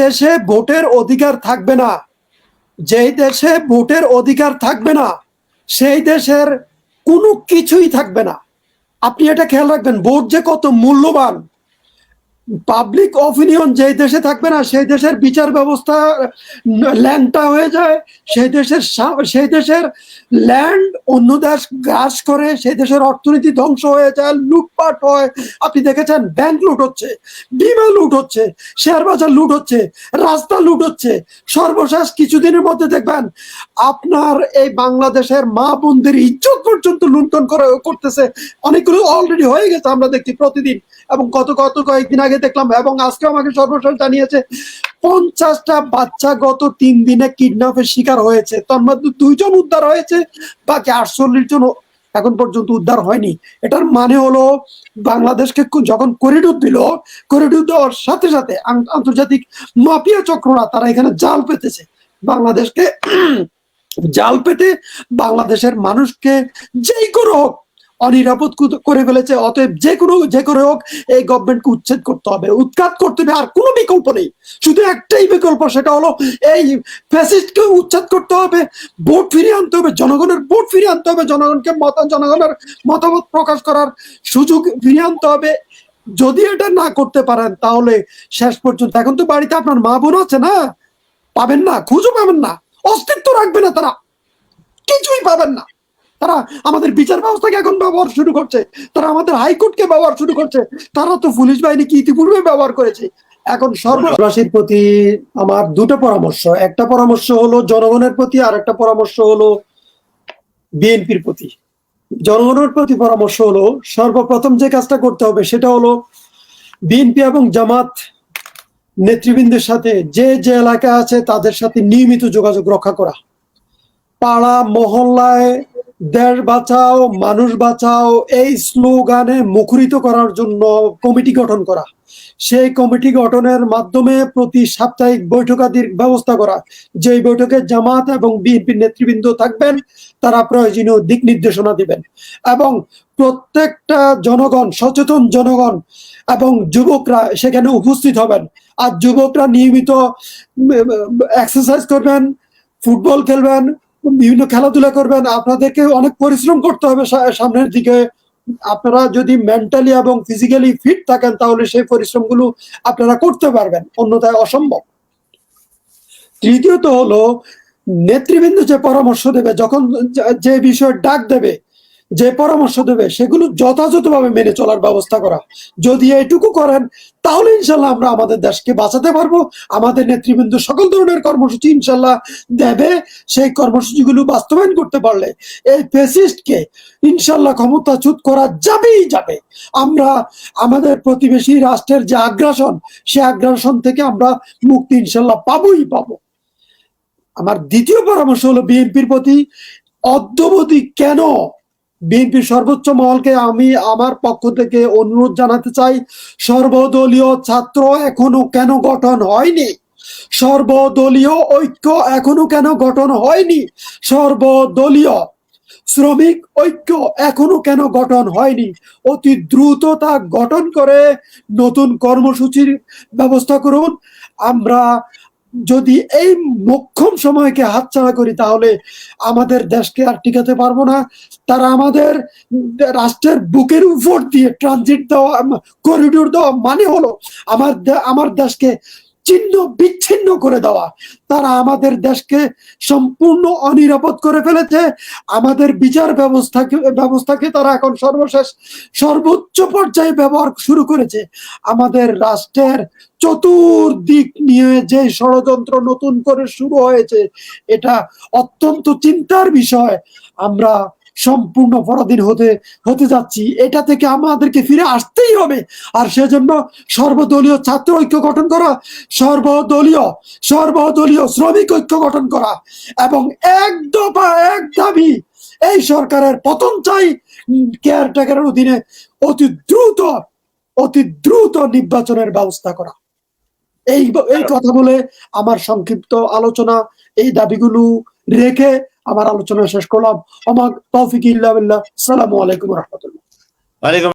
দেশে ভোটের অধিকার থাকবে না। যেই দেশে ভোটের অধিকার থাকবে না, সেই দেশের কোনো কিছুই থাকবে না। আপনি এটা খেয়াল রাখবেন, ভোট যে কত মূল্যবান পাবলিক অপিনিয়ন যেই দেশে থাকবে না, সেই দেশের বিচার ব্যবস্থা, ল্যান্ডটা হয়ে যায়, সেই দেশের সেই দেশের ল্যান্ড অন্য দেশ গ্রাস করে, সেই দেশের অর্থনীতি ধ্বংস হয়ে যায়, লুটপাট হয়। আপনি দেখেছেন ব্যাংক লুট হচ্ছে, বিমা লুট হচ্ছে শেয়ার বাজার লুট হচ্ছে, রাস্তা লুট হচ্ছে। সর্বশেষ কিছুদিনের মধ্যে দেখবেন, আপনার এই বাংলাদেশের মা বোনদের ইজ্জত পর্যন্ত লুণ্ঠন করে, করতেছে। অনেকগুলো অলরেডি হয়ে গেছে, আমরা দেখছি প্রতিদিন। এবং গত কত কয়েকদিন আগে দেখলাম এবং আজকে আমাকে সর্বশেষ জানিয়েছে, পঞ্চাশটা বাচ্চা গত তিন দিনে কিডন্যাপের শিকার হয়েছে। তার মধ্যে দুইজন উদ্ধার হয়েছে, বাকি আটচল্লিশ জন এখন পর্যন্ত উদ্ধার হয়নি। এটার মানে হলো, বাংলাদেশকে যখন করিডোর দিল করিডোর দেওয়ার সাথে সাথে আন্তর্জাতিক মাফিয়া চক্ররা তারা এখানে জাল পেতেছে। বাংলাদেশকে জাল পেতে বাংলাদেশের মানুষকে যেই করে হোক অনিরাপদ করে ফেলেছে। অতএব যে কোনো, যে করে হোক, এই গভর্নমেন্টকে উচ্ছেদ করতে হবে। উৎখাত করতে হবে। আর কোনো বিকল্প নেই। শুধু একটাই বিকল্প, সেটা হলো এই ফ্যাসিস্টকে উচ্ছেদ করতে হবে, ভোট ফিরিয়ে আনতে হবে, জনগণের ভোট ফিরিয়ে আনতে হবে, জনগণকে মত, জনগণের মতামত প্রকাশ করার সুযোগ ফিরিয়ে আনতে হবে। যদি এটা না করতে পারেন, তাহলে শেষ পর্যন্ত, এখন তো বাড়িতে আপনার মা বোন আছে না? পাবেন না, খুঁজো পাবেন না। অস্তিত্ব রাখবে না তারা। কিছুই পাবেন না। তারা আমাদের বিচার ব্যবস্থাকে এখন ব্যবহার শুরু করছে। তারা আমাদের হাইকোর্টকে ব্যবহার শুরু করছে। তারা তো পুলিশ বাহিনীকে ইতিপূর্বে ব্যবহার করেছে? এখন সর্বরাশির প্রতি আমার দুটো পরামর্শ। একটা পরামর্শ হলো জনগণের প্রতি, আর একটা পরামর্শ হলো বিএনপির প্রতি। জনগণের প্রতি পরামর্শ হলো সর্বপ্রথম যে কাজটা করতে হবে সেটা হলো বিএনপি এবং জামাত নেতৃবৃন্দের সাথে যে যে এলাকা আছে তাদের সাথে নিয়মিত যোগাযোগ রক্ষা করা। পাড়া, মহল্লায় দেশ বাঁচাও, মানুষ বাঁচাও, এই স্লোগানে মুখরিত করার জন্য কমিটি গঠন করা। সেই কমিটি গঠনের মাধ্যমে প্রতি সাপ্তাহিক বৈঠকাদির ব্যবস্থা করা। যেই বৈঠকে জামাত এবং বিএনপির নেতৃবৃন্দ থাকবেন, তারা প্রয়োজনীয় দিক নির্দেশনা দিবেন এবং প্রত্যেকটা জনগণ, সচেতন জনগণ এবং যুবকরা সেখানে উপস্থিত হবেন। আর যুবকরা নিয়মিত এক্সারসাইজ করবেন, ফুটবল খেলবেন বিভিন্ন খেলাধুলা করবেন, আপনাদেরকে অনেক পরিশ্রম করতে হবে সামনের দিকে। আপনারা যদি মেন্টালি এবং ফিজিক্যালি ফিট থাকেন, তাহলে সেই পরিশ্রমগুলো আপনারা করতে পারবেন, অন্যথায় অসম্ভব। তৃতীয়ত হলো, নেতৃবৃন্দ যে পরামর্শ দেবে, যখন যে- বিষয়ে ডাক দেবে যে পরামর্শ দেবে, সেগুলো যথাযথভাবে মেনে চলার ব্যবস্থা করা। যদি এইটুকু করেন, তাহলে ইনশাল্লাহ আমরা আমাদের দেশকে বাঁচাতে পারব। আমাদের নেতৃবৃন্দ সকল ধরনের কর্মসূচি ইনশাল্লাহ দেবে। সেই কর্মসূচিগুলো বাস্তবায়ন করতে পারলে এই ফেসিস্টকে ইনশাল্লাহ ক্ষমতাচ্যুত করা যাবেই যাবে। আমরা, আমাদের প্রতিবেশী রাষ্ট্রের যে আগ্রাসন, সে আগ্রাসন থেকে আমরা মুক্তি ইনশাল্লাহ পাবোই পাবো। আমার দ্বিতীয় পরামর্শ হলো বিএনপির প্রতি অদ্যবধি কেন বিএনপির সর্বোচ্চ মহলকে আমি আমার পক্ষ থেকে অনুরোধ জানাতে চাই, সর্বদলীয় ছাত্র এখনও কেন গঠন হয়নি? সর্বদলীয় ঐক্য এখনও কেন গঠন হয়নি? সর্বদলীয় শ্রমিক ঐক্য এখনও কেন গঠন হয়নি? অতি দ্রুত তা গঠন করে নতুন কর্মসূচির ব্যবস্থা করুন। আমরা যদি এই মোক্ষম সময়কে হাতছাড়া করি, তাহলে আমাদের দেশকে আর টিকাতে পারব না। তারা আমাদের রাষ্ট্রের বুকের উপর দিয়ে ট্রানজিট দেওয়া করিডোর দেওয়া মানে হলো, আমার আমার দেশকে চিহ্ন বিচ্ছিন্ন করে দেওয়া। তারা আমাদের দেশকে সম্পূর্ণ অনিরাপদ করে ফেলেছে। আমাদের বিচার ব্যবস্থাকে ব্যবস্থাকে তারা এখন সর্বশেষ, সর্বোচ্চ পর্যায়ে ব্যবহার শুরু করেছে। আমাদের রাষ্ট্রের চতুর্দিক নিয়ে যে ষড়যন্ত্র নতুন করে শুরু হয়েছে, এটা অত্যন্ত চিন্তার বিষয়। আমরা সম্পূর্ণ পরাধীন হতে হতে যাচ্ছি। এটা থেকে আমাদেরকে ফিরে আসতেই হবে। আর সেজন্য সর্বদলীয় ছাত্র ঐক্য গঠন করা, সর্বদলীয় সর্বদলীয় শ্রমিক ঐক্য গঠন করা এবং এক দফা, এক দাবি, এই সরকারের পতন চাই কেয়ারটেকারের অধীনে অতি দ্রুত অতি দ্রুত নির্বাচনের ব্যবস্থা করা। এই এই কথা বলে আমার সংক্ষিপ্ত আলোচনা, এই দাবিগুলো রেখে আমার আলোচনা শেষ করলাম। আমার তৌফিক ইল্লা সালামু আলাইকুম রহমতুল্লাহ।